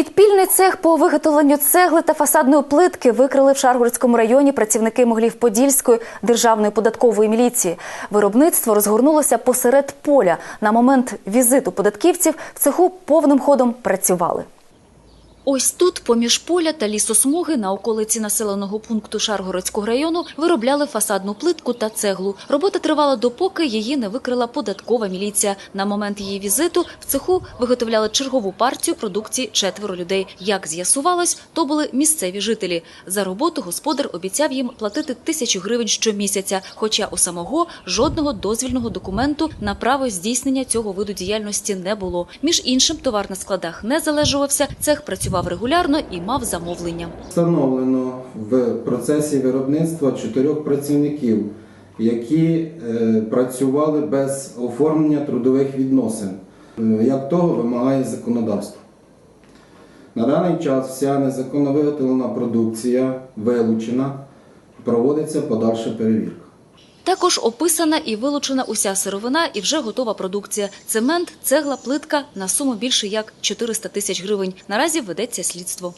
Підпільний цех по виготовленню цегли та фасадної плитки викрили в Шаргородському районі працівники Моглів-Подільської державної податкової міліції. Виробництво розгорнулося посеред поля. На момент візиту податківців в цеху повним ходом працювали. Ось тут, поміж поля та лісосмуги, на околиці населеного пункту Шаргородського району виробляли фасадну плитку та цеглу. Робота тривала допоки її не викрила податкова міліція. На момент її візиту в цеху виготовляли чергову партію продукції четверо людей. Як з'ясувалось, то були місцеві жителі. За роботу господар обіцяв їм платити тисячу гривень щомісяця, хоча у самого жодного дозвільного документу на право здійснення цього виду діяльності не було. Між іншим, товар на складах не залежувався, цех працював регулярно і мав замовлення. Встановлено в процесі виробництва чотирьох працівників, які е, працювали без оформлення трудових відносин, е, як того вимагає законодавство. На даний час вся незаконно виготовлена продукція вилучена, проводиться подальша перевірка. Також описана і вилучена уся сировина і вже готова продукція: цемент, цегла, плитка на суму більше як 400 тисяч гривень. Наразі ведеться слідство.